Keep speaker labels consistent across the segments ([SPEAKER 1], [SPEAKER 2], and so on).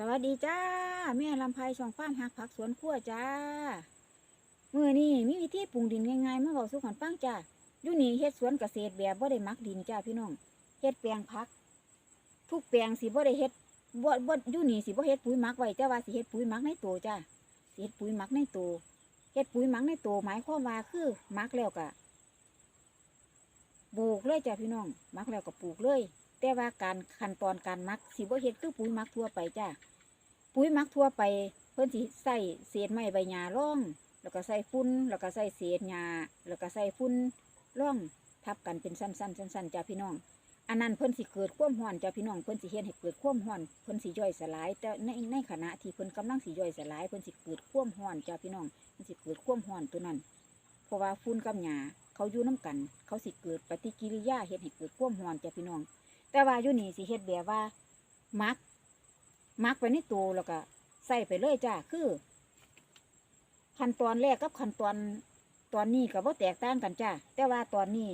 [SPEAKER 1] สวัสดีจ้า แม่ลำไพช่องฟาร์มหักผักสวนครัวจ้ามือนี้มีวิธีปรุงดินง่ายๆมาบอกสุขันปังจ้าอยู่นี่เฮ็ดสวนเกษตรแบบบ่ได้มักดินจ้าพี่น้องเฮ็ดแปลงผัก ทุกแปลงสิบ่ได้เฮ็ดบ่บ่อยู่นี่สิบ่เฮ็ดปุ๋ยมักไว้แต่ว่าสิเฮ็ดปุ๋ยมักในตัวจ้าสิเฮ็ดปุ๋ยมักในตัวเฮ็ดปุ๋ยมักในตัวหมายความว่าคือมักแล้วก็ปลูกเลยจ้าพี่น้องมักแล้วก็ปลูกเลย แต่ว่าการขั้นตอนการมักสิบ่เฮ็ดคือปุ๋ยมักทั่วไปจ้าปุ๋ยมักทั่วไป เพิ่นสิใส่เศษไม้ใบหญ้าร่อง แล้วก็ใส่ฝุ่นแล้วก็ใส่เศษหญ้าแล้วก็ใส่ฝุ่นร่องทับกันเป็นสั้นๆสั้นๆจ้าพี่น้อง อันนั้นเพิ่นสิเกิดความร้อนจ้าพี่น้องเพิ่นสิเฮ็ดให้เกิดความร้อนเพิ่นสิย่อยสลายแต่ในในขณะที่เพิ่นกำลังสิย่อยสลายเพิ่นสิเกิดความร้อนจ้าพี่น้องเพิ่นสิเกิดความร้อนตัวนั้น เพราะว่าฝุ่นกับหญ้าเขาอยู่น้กัน เขาสิเกิดปฏิกิริยาเฮ็ดให้เกิดความร้อนจ้าพี่น้อง แต่ว่าอยู่นี่สิเฮ็ดแบบว่า มัก มักไปในตัวแล้วก็ใส่ไปเลยจ้าคือ ขั้นตอนแรกกับขั้นตอนตอนนี้ก็บ่แตกต่างกันจ้าแต่ว่าตอนนี้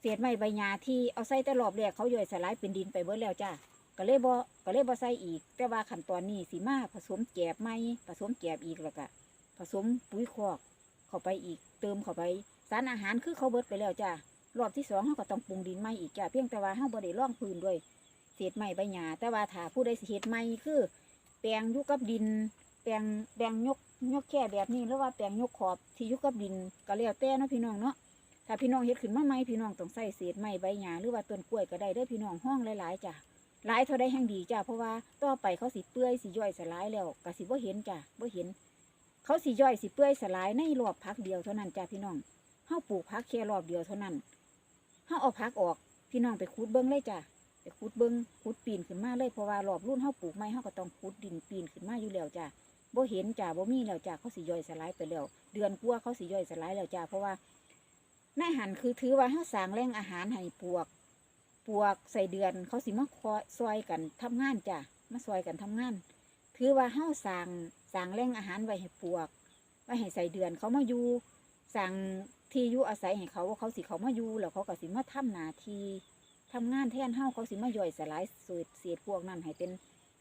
[SPEAKER 1] เศษไม้ใบหญ้าที่เอาใส่แต่รอบแรกเขาย่อยสลายเป็นดินไปเบิดแล้วจ้าก็เลยบ่ก็เลยบ่ใส่อีก แต่ว่าขั้นตอนนี้สิมาผสมแกบไม้ผสมแกบอีกแล้วก็ผสมปุ๋ยคอกเข้าไปอีก เติมเข้าไป สารอาหารคือเขาเบิดไปแล้วจ้า รอบที่สองเขาก็ต้องปรุงดินใหม่อีกจ้าเพียงแต่ว่าเขาบ่ได้ร่องพื้นด้วยเศษไม้ใบหญ้าแต่ว่าถ้าผู้ใดเฮ็ดใหม่คือ แปลงยู่กับดิน แปลงแปลงยกยกแค่แบบนี้หรือว่าแปลงยกขอบที่ยู่กับดินก็แล้วแต่เนาะพี่น้องเนาะถ้าพี่น้องเฮ็ดขึ้นมาใหม่พี่น้องต้องใส่เศษไม้ใบหญ้าหรือว่าต้นกล้วยก็ได้เด้อพี่น้องห้องหลายๆจ้ะหลายเท่าใดแห่งดีจ้ะเพราะว่าต่อไปเขาสิเปื่อยสิย่อยสลายแล้วก็สิบ่เห็นจ้ะบ่เห็น เขาสิย่อยสิเปื่อยสลายในรอบพักเดียวเท่านั้นจ้ะพี่น้องเฮาปลูกพักแค่รอบเดียวเท่านั้น เฮาเอาพักออก พี่น้องไปขุดเบิ้งเลยจ้ะไปขุดเบิ้งขุดปีนขึ้นมาเลยเพราะว่ารอบรุ่นเฮาปลูกไม้เฮาก็ต้องขุดดินปีนขึ้นมาอยู่แล้วจ้ะบ่เห็นจ้ะบ่มีแล้วจ้ะเขาสิย่อยสลายไปแล้ว เดือนกว่าเขาสิย่อยสลายแล้วจ้ะเพราะว่าในหันคือถือว่าเฮาสร้างแหล่งอาหารให้ปวก ปวกใส่เดือนเขาสิมาคอยซอยกันทำงานจ้ะมาซอยกันทำงาน ถือว่าเฮาสร้างสร้างแหล่งอาหารไว้ให้ปวกไว้ให้ใส่เดือนเขามาอยู่สั่ง ที่อยู่อาศัยให้เขาว่าเขาสิเขามาอยู่แล้วเขาก็สิมาทำนาทีทำงานแทนเฮาเขาสิมาย่อยสลายเศษเศษพวกนั้นให้เป็น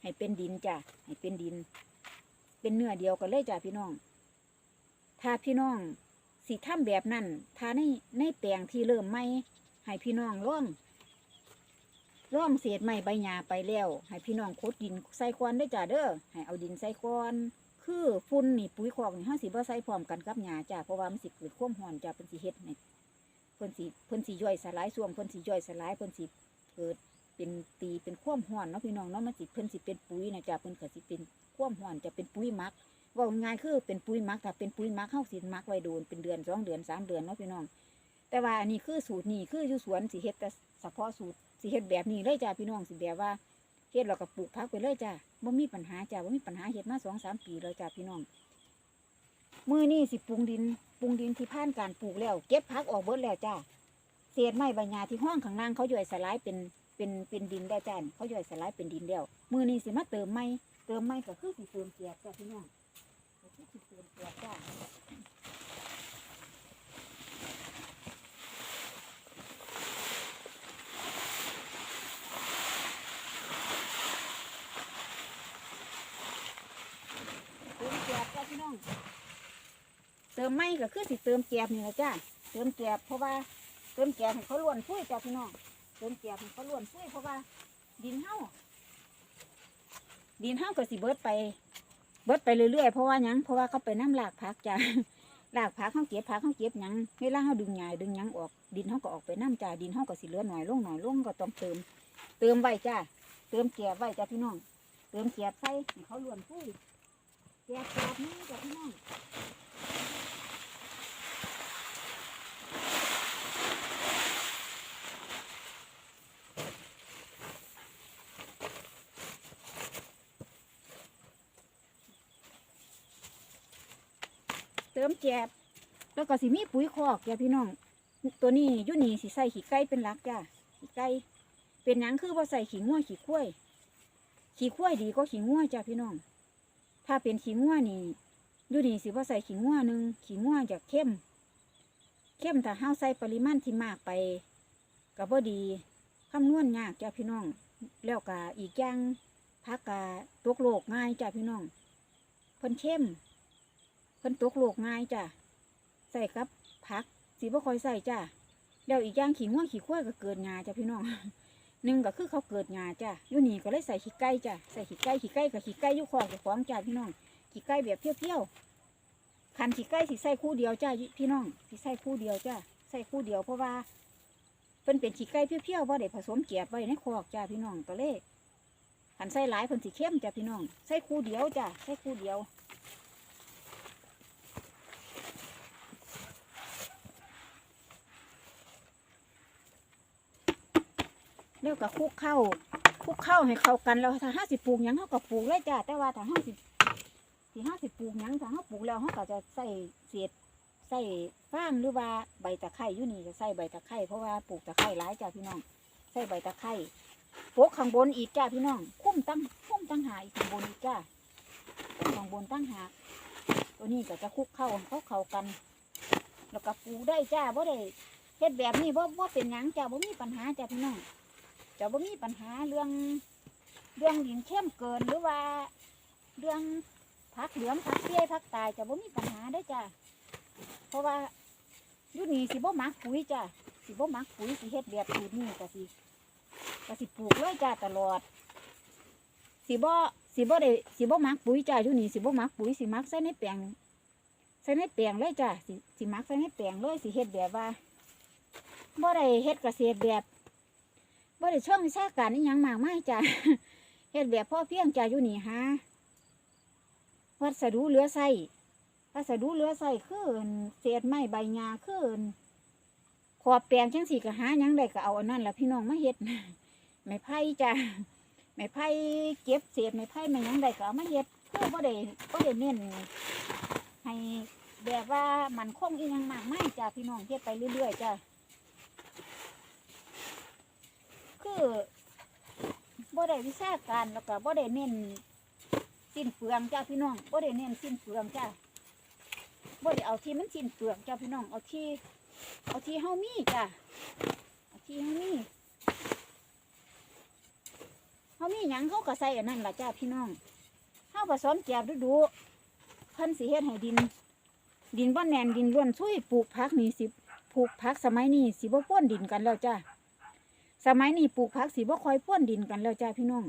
[SPEAKER 1] ให้เป็นดินจ้ะให้เป็นดิน เป็นเนื้อเดียวกันเลยจ้ะพี่น้อง ถ้าพี่น้องสิทำแบบนั้นถ้าในในแปลงที่เริ่มไม่ให้พี่น้องร่องร่องเศษไม้ใบหญ้าไปแล้ว ให้พี่น้องขุดดินใส่ควันด้วยจ้ะเด้อให้เอาดินใส่ควน คือฝุ่นนี่ปุ๋ยคอกนี่ห้าสิบ่ใส่พร้อมกันกับหญ้าจ้าเพราะว่ามันสิเกิดความร้อนจ้าเพิ่นสิเฮ็ดให้เพิ่นสิเพิ่นสิย่อยสลายส่วงเพิ่นสิย่อยสลายเพิ่นสิเกิดเป็นตีเป็นความร้อนเนาะพี่น้องเนาะมันสิเพิ่นสิเป็นปุ๋ยนะจ้าเพิ่นก็สิเป็นความร้อนจะเป็นปุ๋ยมักว่าง่ายคือเป็นปุ๋ยมักถ้าเป็นปุ๋ยมักเฮาสิหมักไว้โดนเป็นเดือนสองเดือนสามเดือนเนาะพี่น้อง แต่ว่าอันนี้คือสูตรนี่คืออยู่สวนสิเฮ็ดแต่เฉพาะสูตรสิเฮ็ดแบบนี้เลยจ้าพี่น้องสิแบบว่าเฮ็ดเราก็ปลูกพักไปเลยจ้า บ่มีปัญหาจ้ะบ่มีปัญหาเห็ดมาสองสามปีเลยจ้ะพี่น้องมือนี่สิปรุงดินปรุงดินที่ผ่านการปลูกแล้ว เก็บพักออกเบิดแล้วจ้าเศษไม้ใบหญ้าที่ห้องข้างล่างเขาย่อยสลายเป็นเป็นเป็นดินได้จ้าเขาย่อยสลายเป็นดินแล้วมือนี่สิมาเติมไม้เติมไม้ก็คือสิเติมเกลือจ้าพี่น้องก็คือสิเติมเกลือจ้าเติมเกลือจ้า พี่น้อง เติมไม่ก็คือสิเติมแกบนี่แหละจ้าเติมแกบเพราะว่าเติมแกบให้เขาล้วนฟุ้ยจ้าพี่น้อง เติมแกบให้เขาล้วนฟุ้ยเพราะว่า ดินเฮาดินเฮาก็สิเบิดไป เบิดไปเรื่อยๆเพราะว่ายังเพราะว่าเขาไปน้ำหลากพักจ้าหลากพักเขาเก็บพักเขาเก็บหยังเวลาเขาดึงหญ้าดึงหยังออก ดินเขาก็ออกไปน้ำจ้าดินเขาก็สิเหลือหน่อยลงหน่อยลงก็ต้องเติม เติมไว้จ้าเติมแกบไว้จ้าพี่น้อง เติมแกบใส่เขาล้วนฟุ้ย แกบแกบนี่จ้าพี่น้องเติมแจบ แล้วก็สิมีปุ๋ยคอกจ้ะพี่น้อง ตัวนี้ยุนี่สิใส่ขี้ไก่เป็นหลักจ้ะขี้ไก่เป็นหยังคือว่าใส่ขี้ง่วขี้ข้วยขี้ข้วยดีก็ขี้ง่วจ้ะพี่น้อง ถ้าเป็นขี้ง่วนี่อยุนี่สิว่าใส่ขี้ง่วหนึ่งขี้ง่วจากเข้ม เข้มถ้าห้าใส่ปริมาณที่มากไปก็บ่ดีคำนวณยากจ้ะพี่น้อง แล้วก็อีกอย่างผักกะตกโลกง่ายจ้ะพี่น้องเพิ่นเข้มเพิ่นตกโลกง่ายจ้ะใส่กับผักสีบ่คอยใส่จ้ะเดี๋ยวอีกอย่างขี้ง่วงขี้ข้วก็เกิดงาจ้ะพี่น้อง หนึ่งก็คือเขาเกิดงาจ้ะอยู่นี่ก็เลยใส่ขี้ไก่จ้ะใส่ขี้ไก่ขี้ไก่กับขี้ไก่อยู่คอกกับของจ้ะพี่น้องขี้ไก่แบบเปรี้ยวๆคันขี้ไก่สิใส่คู่เดียวจ้ะพี่น้องสิใส่คู่เดียวจ้ะใส่คู่เดียวเพราะว่าเพิ่นเป็นขี้ไก่เปรี้ยวๆว่าได้ผสมเกลียบไว้ในคอกจ้ะพี่น้องก็เลยคันใส่หลายเพิ่นสิเข้มจ้ะพี่น้องใส่คู่เดียวจ้ะใส่คู่เดียว เรียกกับคลุกเข้าคลุกเข้าให้เข้ากันแล้วถ้าห้าสิบปลูกยังเขาก็ปลูกเลยจ้ะแต่ว่าถ้าห้าสิบที่ห้าสิบปลูกยังถ้าเขาปลูกแล้วเขาก็จะใส่เศษใส่ฟางหรือว่าใบตะไคร้อยู่นี่จะใส่ใบตะไคร้เพราะว่าปลูกตะไคร้หลายจ้ะพี่น้องใส่ใบตะไคร้โปกข้างบนอีกจ้ะพี่น้องคุ้มตั้งคุ้มตั้งหาอีกข้างบนอีกจ้ะคุ้มข้างบนตั้งหาตัวนี้ก็จะคลุกเข้าเขาเข้ากัน แล้วก็ปลูกได้จ้าบ่ได้เฮ็ดแบบนี้บ่บ่าเป็นหยังจ้ะบ่มีปัญหาจ้ะพี่น้อง จะบ่มีปัญหาเรื่องเรื่องดินเข้มเกินหรือว่า เรื่องพักเหลืองพักเปี้ยพักตายจะบ่มีปัญหาได้จ้ะเพราะว่ายู่นี่สิบ่มักปุ๋ยจ้ะสิบ่มักปุ๋ยสิเฮ็ดแบบสูตรนี้ก็สิก็สิปลูกเลยจ้ะตลอด สิบ่สิบ่ได้สิบ่มักปุ๋ยจ้ะยู่นี่สิบ่มักปุ๋ยสิมักใส่ในแปลงใส่ในแปลงเลยจ้ะสิสิมักใส่ในแปลงเลยสิเฮ็ดแบบว่าบ่ได้เฮ็ดเกษตรแบบ บ่ได้ช่องวิชาการนี่ยังมากมายจ้ะเฮ็ดแบบพ่อเพียงจ้ะอยู่นี่ฮะวัสดุเหลือใส่วัสดุเหลือใส่คือเศษไม้ใบหญ้าคือขอบแปลงจังสี่ก็หายังได้ก็เอาอันนั้นล่ะพี่น้องมาเฮ็ดไม้ไผ่จ้ะไม้ไผ่เก็บเศษไม้ไผ่ไม้หยังได้ก็เอามาเฮ็ดคือบ่ได้บ่ได้เน้นให้แบบว่ามันคงอีหยังมากมายจ้ะพี่น้องเฮ็ดไปเรื่อยๆจ้ะ คือบ่ได้วิชาการแล้วก็บ่ได้เน้นสิ้นเปลืองจ้าพี่น้องบ่ได้เน้นสิ้นเปลืองจ้าบ่ได้เอาที่มันสิ้นเปลืองจ้าพี่น้องเอาที่ เอาที่เฮามีจ้าเอาที่เฮามีเฮามีหยังเขาก็ใส่อันนั้นล่ะจ้าพี่น้องเฮาผสมแกบดูๆเพิ่นสิเฮ็ดให้ดิน ดินบ่แน่นดินร่วนช่วยปลูกผักนี่สิปลูกผักสมัยนี้สิบ่ป้วนดินกันแล้วจ้า สมัยนี้ปลูกผักสีบ่คอยพ่นดินกันแล้วจ้าพี่น้อง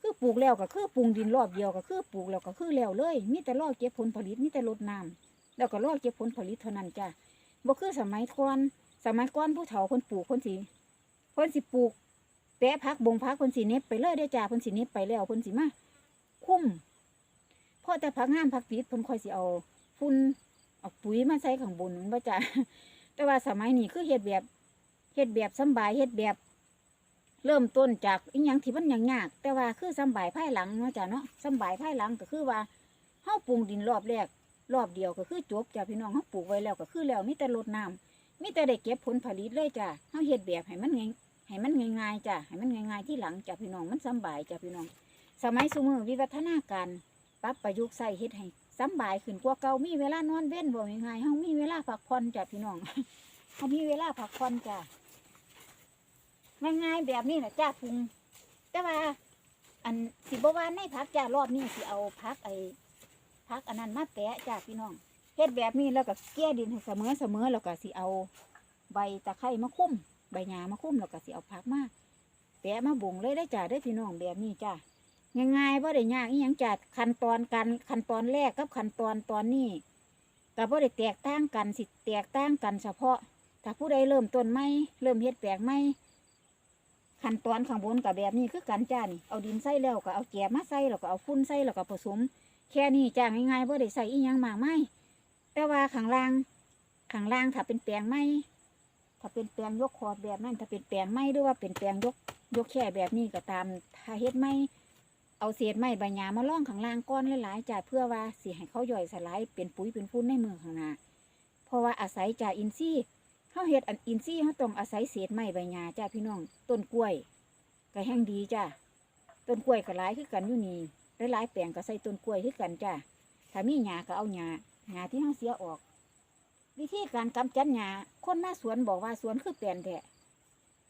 [SPEAKER 1] คือปลูกแล้วก็คือปรุงดินรอบเดียวก็คือปลูกแล้วก็คือแล้วเลย มีแต่รอเก็บผลผลิตมีแต่รดน้ำแล้วก็รอเก็บผลผลิตเท่านั้นจ้าบ่คือสมัยก่อนสมัยก่อนผู้เฒ่าเพิ่นปลูกเพิ่นสิเพิ่นสิปลูกแปะพักบงพักเพิ่นสิเน็บไปเลยได้จ้าเพิ่นสิเน็บไปแล้วเพิ่นสิมาคุ้มพอแต่พักงามพักติดเพิ่นคอยสิเอาฝุ่นเอาปุ๋ยมาใส่ข้างบนนั่นบ่จ้าแต่ว่าสมัยนี้คือเฮ็ดแบบเฮ็ดแบบสบายเฮ็ดแบบ เริ่มต้นจากอีหยังที่มันยังยาก แต่ว่าคือสำบายภายหลังเนาะจ้ะเนาะสำบายภายหลังก็คือว่าเฮาปลูกดินรอบแรกรอบเดียวก็คือจบจ้ะพี่น้องเฮาปลูกไว้แล้วก็คือแล้วมีแต่รดน้ำมีแต่ได้เก็บผลผลิตเลยจ้ะเฮาเฮ็ดแบบให้มันง่ายให้มันง่ายๆจ้ะให้มันง่ายๆที่หลังจ้ะพี่น้องมันสำบายจ้ะพี่น้อง สมัยสมือวิวัฒนาการปรับประยุกต์ใส่เฮ็ดให้สำบายขึ้นกว่าเก่ามีเวลานอนเว้นบ่ง่ายๆเฮามีเวลาพักผ่อนจ้ะพี่น้องเฮามีเวลาพักผ่อนจ้ะ ง่ายๆแบบนี้นะจ้าพุง แต่ว่า อันสิบว่าในพักจ้ารอบนี้สิเอาพักไอ้พักอันนั้นมาแปะจ้าพี่น้องเฮ็ดแบบนี้แล้วก็เกลี่ยดินให้เสมอเสมอแล้วก็สิเอา ใบตะไคร้มาคุ้มใบหญ้ามาคุ้มแล้วก็สิเอาพักมาแปะมาบ่งเลยได้จ้าได้พี่น้องแบบนี้จ้าง่ายๆว่าได้ยากอีหยังจ้าขั้นตอนการขั้นตอนแรกกับขั้นตอนตอนนี้ก็บ่ได้แตกต่างกันสิแตกต่างกันเฉพาะ ถ้าผู้ใดเริ่มต้นไม่เริ่มเฮ็ดแปลกไม่ ขั้นตอนข้างบนกับแบบนี้คือกันจ้านี่เอาดินใส่แล้วก็เอาแกบมาใส่แล้วก็เอาฟุ้นใส่แล้วก็ผสม แค่นี้จ้าง่ายๆว่าได้ใส่อีหยังมากไม่แต่ว่าข้างล่างข้างล่างถ้าเป็นแปลงไม้ถ้าเป็นแปลงยกขอบแบบนั้นถ้าเป็นแปลงไม้หรือว่าเป็นแปลงยกยกแค่แบบนี้ก็ตามถ้าเฮ็ดไม้เอาเศษไม้ใบหญ้ามาล่องข้างล่างก้อนหลายๆจ้าเพื่อว่าสิให้เขาย่อยสลายเป็นปุ๋ยเป็นฟุ้นในมือข้างหน้าเพราะว่าอาศัยจาอินทรีย์ เขาเฮ็ดอันอินซี่เขาต้องอาศัยเศษไม้ใบหญ้าจ้าพี่น้องต้นกล้วยก็แห้งดีจ้าต้นกล้วยก็หลายคือกันอยู่นี่หลายๆแปลงก็ใส่ต้นกล้วยคือกันจ้าถ้ามีหญ้าก็เอาหญ้าหญ้าที่เขาเสียออก วิธีการกำจัดหญ้าคนมาสวนบอกว่าสวนคือแปลนแท้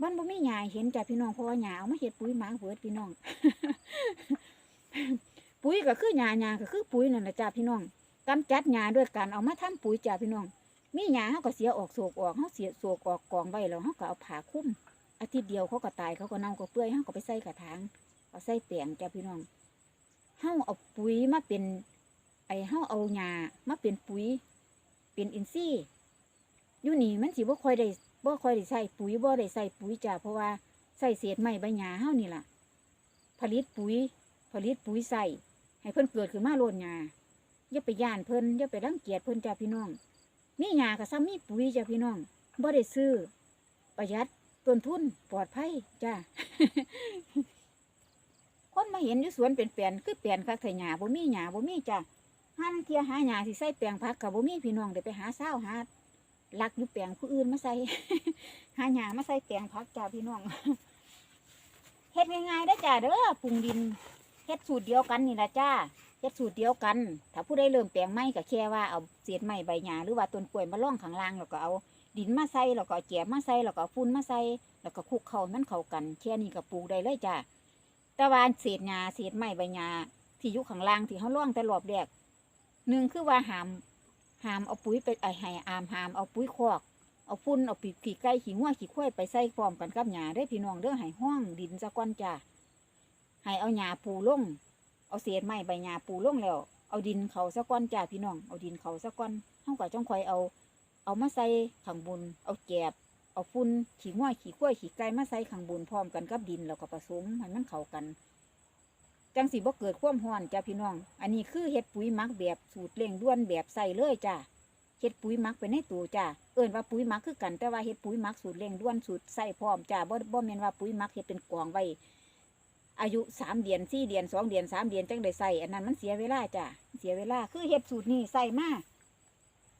[SPEAKER 1] มันบ่มีหญ้าเห็นจ้าพี่น้องเพราะว่าหญ้าเอามาเฮ็ดปุ๋ยหมาเบิดพี่น้อง ปุ๋ยก็คือหญ้าหญ้าก็คือปุ๋ยนั่นแหละจ้าพี่น้องกำจัดหญ้าด้วยการเอามาทำปุ๋ยจ้าพี่น้อง มีหญ้าเฮาก็เสียออกโศกออกเฮาเสียโศกออกกองไว้แล้วเฮาก็เอาผ้าคลุมอาทิตย์เดียวเขาก็ตายเขาก็เน่าก็เปื่อยเฮาก็ไปใส่กระถางเอาใส่แปลงจ้าพี่น้องเฮาเอาปุ๋ยมาเป็น ไอ้เฮาเอาหญ้ามาเป็นปุ๋ย เป็นอินทรีย์อยู่นี่มันสิบ่ค่อยได้บ่ค่อยได้ใส่ปุ๋ยบ่ได้ใส่ปุ๋ยจ้าเพราะว่าใส่เศษไม้ใบหญ้าเฮานี่ล่ะ ผลิตปุ๋ย ผลิตปุ๋ยใส่ให้เพิ่นเกิดขึ้นมาโลดหญ้าอย่าไปย่านเพิ่นอย่าไปรังเกียจเพิ่นจ้าพี่น้อง มีหญ้าก็ซ้ำมีปุ๋ยจ้าพี่น้องบ่ได้ซื้อ ประหยัดต้นทุนปลอดภัยจ้าคนมาเห็นอยู่สวนเป็นแปลนคือแปลนคักไถหญ้าบ่มีหญ้าบ่มีจ้าหานังเทียหาหญ้าสิใส่แปลงผักก็บ่มีพี่น้องได้ไปหาเช้าหาลักอยู่แปลงผู้อื่นมาใส่หาหญ้ามาใส่แปลงผักจ้าพี่น้องเฮ็ดง่ายๆได้จ้าเด้อปรุงดินเฮ็ดสูตรเดียวกันนี่ละจ้า เฮ็ดสูตรเดียวกัน ถ้าผู้ใดเริ่มแปลงไม้ก็แค่ว่าเอาเศษไม้ใบหญ้าหรือว่าต้นกล้วยมาล่องข้างล่างแล้วก็เอาดินมาใส่แล้วก็เอาแกบมาใส่แล้วก็เอาฝุ่นมาใส่แล้วก็คลุกเข้ามันเข้ากันแค่นี้ก็ปลูกได้เลยจ้าแต่ว่าเศษหญ้าเศษไม้ใบหญ้าที่อยู่ข้างล่างที่เขาล่องแต่รอบแรกหนึ่งคือว่าหามหามเอาปุ๋ยไปไอ้ให้อามหามเอาปุ๋ยคอกเอาฝุ่นเอาปีกขี่ไก่ขี่งัวขี่ควายไปใส่พร้อมกันกับหญ้าได้อพี่น้องเด้อให้ห้องดินซะก่อนจ้าให้เอาหญ้าปูลง เอาเศษไม้ใบหญ้าปูลงแล้ว เอาดินเขาซะก่อนจ้าพี่น้อง เอาดินเขาซะก่อนเฮาก็จ้องคอยเอา เอามาใส่ข้างบนเอาแกบเอาฝุ่นขี่งัวขี่ควยขี่ไก่มาใส่ข้างบนพร้อมกันกับดินแล้วก็ผสมให้มันเข้ากัน จังสิบ่เกิดความร้อนจ้าพี่น้อง อันนี้คือเฮ็ดปุ๋ยมักแบบสูตรเร่งด่วนแบบใส่เลยจ้าเฮ็ดปุ๋ยมักไปในตัวจ้าเอิ้นว่าปุ๋ยมักคือกันแต่ว่าเฮ็ดปุ๋ยมักสูตรเร่งด่วนสูตรใส่พร้อมจ้าบ่บ่แม่นว่าปุ๋ยมักเฮ็ดเป็นกองไว้ อายุสามเดือนสี่เดือนสองเดือนสามเดือนจังได้ใส่อันนั้นมันเสียเวลาจ้าเสียเวลาคือเฮ็ดสูตรนี้ใส่มา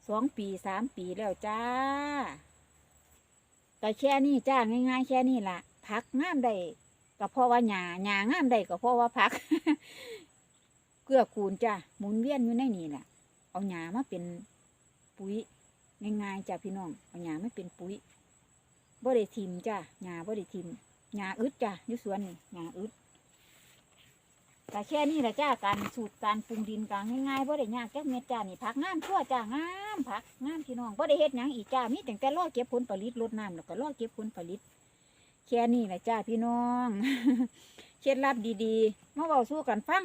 [SPEAKER 1] สองปีสามปีแล้วจ้าก็แค่นี้จ้าง่ายๆแค่นี้ละผักงามได้ก็เพราะว่าหญ้าหญ้างามได้ก็เพราะว่าผักเกลือกูลจ้าหมุนเวียนอยู่ในนี่แหละเอาหญ้ามาเป็นปุ๋ยง่ายๆจ้ะพี่น้องเอาหญ้าไม่เป็นปุ๋ยบ่ได้ทิมจ้ะหญ้าบ่ได้ทิมหญ้าอึดจ้ะยู่สวนนี่หญ้าอึด แต่แค่นี้แหละจ้าการสูตรการปรุงดินกลางง่ายๆบ่ได้ยากจักเม็ดจ้านี่ผักงามทั่วจ้างามผักงามพี่น้องบ่ได้เฮ็ดหยังอีกจ้ามีแต่แต่รอเก็บผลผลิตรดน้ำแล้วก็รอเก็บผลผลิต แค่นี้แหละจ้าพี่น้องเคล็ดลับดีๆมาเว้าสู้กันฟัง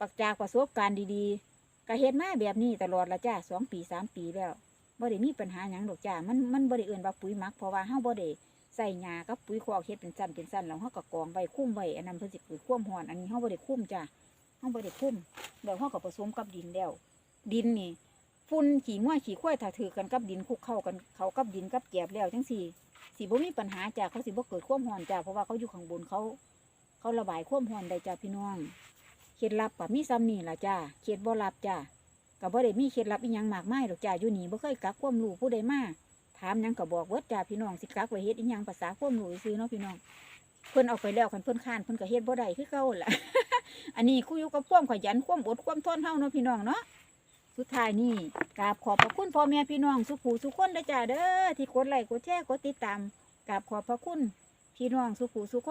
[SPEAKER 1] ปักจากประสบการณ์ดีๆก็เฮ็ดมาแบบนี้ตลอดละจ้าสองปีสามปีแล้วบ่ได้มีปัญหาหยังดอกจ้ามันมันบ่ได้เอื่นว่าปุ๋ยมักเพราะว่าเฮาบ่ได้ ใส่หญ้ากับปุ๋ยคอกเฮ็ดเป็นสั้นเป็นสั้นแล้วเฮาก็กองไว้คุ้มไว้อันนั้นเพิ่นสิเกิดความร้อนอันนี้เฮาบ่ได้คุ้มจ้าเฮาบ่ได้คุ้มแล้วเฮาก็ผสมกับดินแล้ว ดินนี่ฝุ่นขี้ง่วยขี้ควายถ้าถือกันกับดินคลุกเข้ากันเขากับดินกับแกบแล้วจังซี่สิบ่มีปัญหาจ้าเขาสิบ่เกิดความร้อนจ้าเพราะว่าเขาอยู่ข้างบนเขา เขาระบายความร้อนได้จ้าพี่น้องเคล็ดลับก็มีซ้ำนี่ล่ะจ้าเคล็ดบ่ลับจ้าก็บ่ได้มีเคล็ดลับอีหยังมากมายหรอกจ้าอยู่นี่บ่เคยกักความรู้ผู้ใดมา ถามยังก็บอกเวิดจ้าพี่น้องสิกักไว้เฮ็ดอีหยังภาษาความรู้ซื่อเนาะพี่น้องเพิ่นเอาไปแล้วคันเพิ่นค้านเพิ่นก็เฮ็ดบ่ได้คือเก่าล่ะ อันนี้คุยอยู่กับความขยันความอดความทนเฮาเนาะพี่น้องเนาะสุดท้ายนี่กราบขอบพระคุณพ่อแม่พี่น้องสุขูสุขคนเด้อจ้าเด้อที่กดไลค์กดแชร์กดติดตามกราบขอบพระคุณพี่น้องสุขูสุขคน